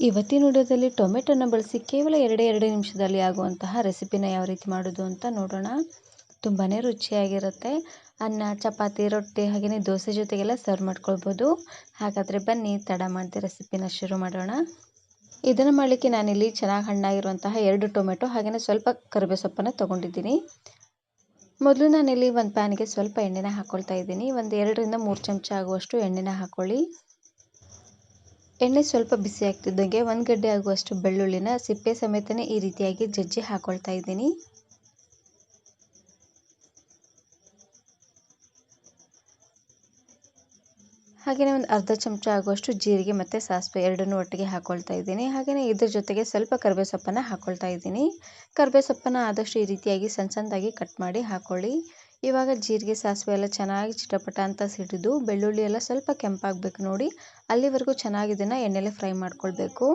ಇವತ್ತಿನ ವಿಡಿಯೋದಲ್ಲಿ ಟೊಮೆಟೊನ ಬಳಸಿ ಕೇವಲ ಎರಡೇ ಎರಡು ನಿಮಿಷದಲ್ಲಿ ಆಗುವಂತಹ ರೆಸಿಪಿನ ಯಾವ ರೀತಿ ಮಾಡೋದು ಅಂತ ನೋಡೋಣ. ತುಂಬಾ ರುಚಿಯಾಗಿರುತ್ತೆ. ಅನ್ನ, ಚಪಾತಿ, ರೊಟ್ಟಿ ಹಾಗೆಯೇ ದೋಸೆ ಜೊತೆಗೆಲ್ಲ ಸರ್ವ್ ಮಾಡ್ಕೊಳ್ಬೋದು. ಹಾಗಾದರೆ ಬನ್ನಿ, ತಡ ಮಾಡಿದೆ ರೆಸಿಪಿನ ಶುರು ಮಾಡೋಣ. ಇದನ್ನು ಮಾಡಲಿಕ್ಕೆ ನಾನಿಲ್ಲಿ ಚೆನ್ನಾಗಿ ಹಣ್ಣಾಗಿರುವಂತಹ ಎರಡು ಟೊಮೆಟೊ ಹಾಗೆಯೇ ಸ್ವಲ್ಪ ಕರಿಬೇ ಸೊಪ್ಪನ್ನು ತೊಗೊಂಡಿದ್ದೀನಿ. ಮೊದಲು ನಾನಿಲ್ಲಿ ಒಂದು ಪ್ಯಾನಿಗೆ ಸ್ವಲ್ಪ ಎಣ್ಣೆನ ಹಾಕ್ಕೊಳ್ತಾ ಇದ್ದೀನಿ. ಒಂದು ಎರಡರಿಂದ ಮೂರು ಚಮಚ ಆಗುವಷ್ಟು ಎಣ್ಣೆನ ಹಾಕ್ಕೊಳ್ಳಿ ಎಣ್ಣೆ ಸ್ವಲ್ಪ ಬಿಸಿ ಆಗ್ತಿದ್ದಂಗೆ ಒಂದು ಗಡ್ಡೆ ಆಗುವಷ್ಟು ಬೆಳ್ಳುಳ್ಳಿನ ಸಿಪ್ಪೆ ಸಮೇತನೇ ಈ ರೀತಿಯಾಗಿ ಜಜ್ಜಿ ಹಾಕ್ಕೊಳ್ತಾ ಇದ್ದೀನಿ. ಹಾಗೆಯೇ ಒಂದು ಅರ್ಧ ಚಮಚ ಆಗುವಷ್ಟು ಜೀರಿಗೆ ಮತ್ತು ಸಾಸಿವೆ ಎರಡನ್ನೂ ಒಟ್ಟಿಗೆ ಹಾಕ್ಕೊಳ್ತಾ ಇದ್ದೀನಿ. ಹಾಗೆಯೇ ಇದ್ರ ಜೊತೆಗೆ ಸ್ವಲ್ಪ ಕರಿಬೇ ಸೊಪ್ಪನ್ನು ಹಾಕ್ಕೊಳ್ತಾ ಇದ್ದೀನಿ. ಕರಿಬೇ ಸೊಪ್ಪನ್ನು ಆದಷ್ಟು ಈ ರೀತಿಯಾಗಿ ಸಣ್ಣ ಸಣ್ಣದಾಗಿ ಕಟ್ ಮಾಡಿ ಹಾಕ್ಕೊಳ್ಳಿ ಇವಾಗ ಜೀರಿಗೆ, ಸಾಸಿವೆ ಎಲ್ಲ ಚೆನ್ನಾಗಿ ಚಿಟಪಟ ಅಂತ ಸಿಡಿದು ಬೆಳ್ಳುಳ್ಳಿ ಎಲ್ಲ ಸ್ವಲ್ಪ ಕೆಂಪಾಗಬೇಕು ನೋಡಿ. ಅಲ್ಲಿವರೆಗೂ ಚೆನ್ನಾಗಿ ಇದನ್ನು ಎಣ್ಣೆಲೆ ಫ್ರೈ ಮಾಡ್ಕೊಳ್ಬೇಕು.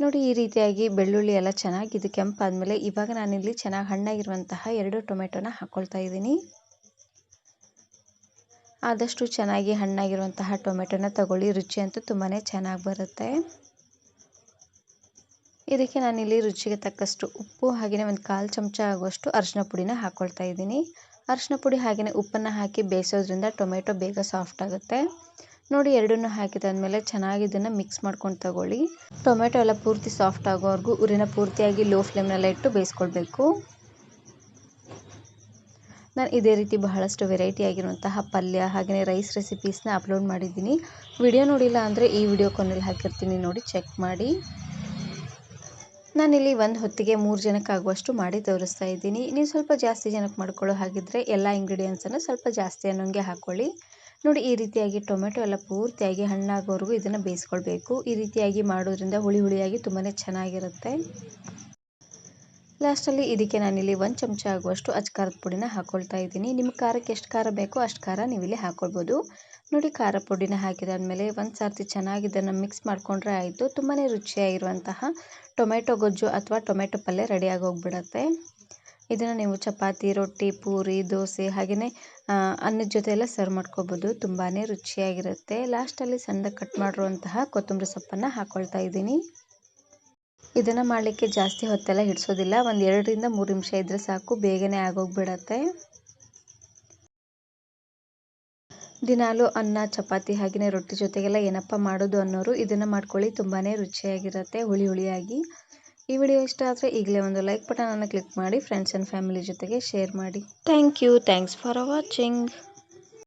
ನೋಡಿ ಈ ರೀತಿಯಾಗಿ ಬೆಳ್ಳುಳ್ಳಿ ಎಲ್ಲ ಚೆನ್ನಾಗಿ ಇದು ಕೆಂಪಾದಮೇಲೆ ಇವಾಗ ನಾನಿಲ್ಲಿ ಚೆನ್ನಾಗಿ ಹಣ್ಣಾಗಿರುವಂತಹ ಎರಡು ಟೊಮೆಟೊನ ಹಾಕ್ಕೊಳ್ತಾ ಇದ್ದೀನಿ. ಆದಷ್ಟು ಚೆನ್ನಾಗಿ ಹಣ್ಣಾಗಿರುವಂತಹ ಟೊಮೆಟೊನ ತಗೊಳ್ಳಿ, ರುಚಿ ಅಂತೂ ತುಂಬಾ ಚೆನ್ನಾಗಿ ಬರುತ್ತೆ. ಇದಕ್ಕೆ ನಾನಿಲ್ಲಿ ರುಚಿಗೆ ತಕ್ಕಷ್ಟು ಉಪ್ಪು ಹಾಗೆಯೇ ಒಂದು ಕಾಲು ಚಮಚ ಆಗುವಷ್ಟು ಅರಿಶಿನ ಪುಡಿನ ಹಾಕ್ಕೊಳ್ತಾ ಇದ್ದೀನಿ. ಅರಿಶಿನ ಪುಡಿ ಹಾಗೆಯೇ ಉಪ್ಪನ್ನು ಹಾಕಿ ಬೇಯಿಸೋದ್ರಿಂದ ಟೊಮೆಟೊ ಬೇಗ ಸಾಫ್ಟ್ ಆಗುತ್ತೆ. ನೋಡಿ, ಎರಡನ್ನೂ ಹಾಕಿದಾದ್ಮೇಲೆ ಚೆನ್ನಾಗಿ ಇದನ್ನು ಮಿಕ್ಸ್ ಮಾಡ್ಕೊಂಡು ತಗೊಳ್ಳಿ. ಟೊಮೆಟೊ ಎಲ್ಲ ಪೂರ್ತಿ ಸಾಫ್ಟ್ ಆಗೋವರೆಗೂ ಉರಿನ ಪೂರ್ತಿಯಾಗಿ ಲೋ ಫ್ಲೇಮ್ನೆಲ್ಲ ಇಟ್ಟು ಬೇಯಿಸ್ಕೊಳ್ಬೇಕು. ನಾನು ಇದೇ ರೀತಿ ಬಹಳಷ್ಟು ವೆರೈಟಿ ಆಗಿರುವಂತಹ ಪಲ್ಯ ಹಾಗೆಯೇ ರೈಸ್ ರೆಸಿಪೀಸ್ನ ಅಪ್ಲೋಡ್ ಮಾಡಿದ್ದೀನಿ. ವಿಡಿಯೋ ನೋಡಿಲ್ಲ ಅಂದರೆ ಈ ವಿಡಿಯೋ ಕೊನೆಯಲ್ಲಿ ಹಾಕಿರ್ತೀನಿ ನೋಡಿ, ಚೆಕ್ ಮಾಡಿ. ನಾನಿಲ್ಲಿ ಒಂದು ಹೊತ್ತಿಗೆ ಮೂರು ಜನಕ್ಕೆ ಆಗುವಷ್ಟು ಮಾಡಿ ತೋರಿಸ್ತಾ ಇದ್ದೀನಿ. ನೀವು ಸ್ವಲ್ಪ ಜಾಸ್ತಿ ಜನಕ್ಕೆ ಮಾಡ್ಕೊಳ್ಳೋ ಹಾಗಿದ್ರೆ ಎಲ್ಲ ಇಂಗ್ರೀಡಿಯೆಂಟ್ಸನ್ನು ಸ್ವಲ್ಪ ಜಾಸ್ತಿ ಅನ್ನೋಂಗೆ ಹಾಕ್ಕೊಳ್ಳಿ ನೋಡಿ, ಈ ರೀತಿಯಾಗಿ ಟೊಮೆಟೊ ಎಲ್ಲ ಪೂರ್ತಿಯಾಗಿ ಹಣ್ಣಾಗೋವರೆಗೂ ಇದನ್ನು ಬೇಯಿಸ್ಕೊಳ್ಬೇಕು. ಈ ರೀತಿಯಾಗಿ ಮಾಡೋದ್ರಿಂದ ಹುಳಿ ಹುಳಿಯಾಗಿ ತುಂಬಾ ಚೆನ್ನಾಗಿರುತ್ತೆ. ಲಾಸ್ಟಲ್ಲಿ ಇದಕ್ಕೆ ನಾನಿಲ್ಲಿ ಒಂದು ಚಮಚ ಆಗುವಷ್ಟು ಅಚ್ಕಾರದ ಪುಡಿನ ಹಾಕ್ಕೊಳ್ತಾ ಇದ್ದೀನಿ. ನಿಮ್ಮ ಖಾರಕ್ಕೆ ಎಷ್ಟು ಖಾರ ಬೇಕೋ ಅಷ್ಟು ಖಾರ ನೀವಿಲ್ಲಿ ಹಾಕ್ಕೊಳ್ಬೋದು ನೋಡಿ, ಖಾರ ಪುಡಿನ ಹಾಕಿದಾದ್ಮೇಲೆ ಒಂದು ಸರ್ತಿ ಚೆನ್ನಾಗಿ ಇದನ್ನು ಮಿಕ್ಸ್ ಮಾಡಿಕೊಂಡ್ರೆ ಆಯಿತು. ತುಂಬಾ ರುಚಿಯಾಗಿರುವಂತಹ ಟೊಮೆಟೊ ಗೊಜ್ಜು ಅಥವಾ ಟೊಮೆಟೊ ಪಲ್ಯ ರೆಡಿಯಾಗಿ ಹೋಗ್ಬಿಡತ್ತೆ ಇದನ್ನು ನೀವು ಚಪಾತಿ, ರೊಟ್ಟಿ, ಪೂರಿ, ದೋಸೆ ಹಾಗೆಯೇ ಅನ್ನದ ಜೊತೆ ಎಲ್ಲ ಸರ್ವ್ ಮಾಡ್ಕೋಬೋದು. ತುಂಬಾ ರುಚಿಯಾಗಿರುತ್ತೆ. ಲಾಸ್ಟಲ್ಲಿ ಸಣ್ಣದಾಗಿ ಕಟ್ ಮಾಡಿರುವಂತಹ ಕೊತ್ತಂಬರಿ ಸೊಪ್ಪನ್ನು ಹಾಕ್ಕೊಳ್ತಾ ಇದ್ದೀನಿ. ಇದನ್ನು ಮಾಡಲಿಕ್ಕೆ ಜಾಸ್ತಿ ಹೊತ್ತೆಲ್ಲ ಹಿಡಿಸೋದಿಲ್ಲ. ಒಂದು ಎರಡರಿಂದ ಮೂರು ನಿಮಿಷ ಇದ್ದರೆ ಸಾಕು. ಬೇಗನೆ ಆಗೋಗ್ಬಿಡತ್ತೆ. ದಿನಾಲೂ ಅನ್ನ, ಚಪಾತಿ ಹಾಗೆಯೇ ರೊಟ್ಟಿ ಜೊತೆಗೆಲ್ಲ ಏನಪ್ಪ ಮಾಡೋದು ಅನ್ನೋರು ಇದನ್ನು ಮಾಡ್ಕೊಳ್ಳಿ. ತುಂಬಾ ರುಚಿಯಾಗಿರುತ್ತೆ, ಹುಳಿ ಹುಳಿಯಾಗಿ. ಈ ವಿಡಿಯೋ ಇಷ್ಟ ಆದರೆ ಈಗಲೇ ಒಂದು ಲೈಕ್ ಬಟನನ್ನು ಕ್ಲಿಕ್ ಮಾಡಿ, ಫ್ರೆಂಡ್ಸ್ ಆ್ಯಂಡ್ ಫ್ಯಾಮಿಲಿ ಜೊತೆಗೆ ಶೇರ್ ಮಾಡಿ. Thank you. Thanks for watching.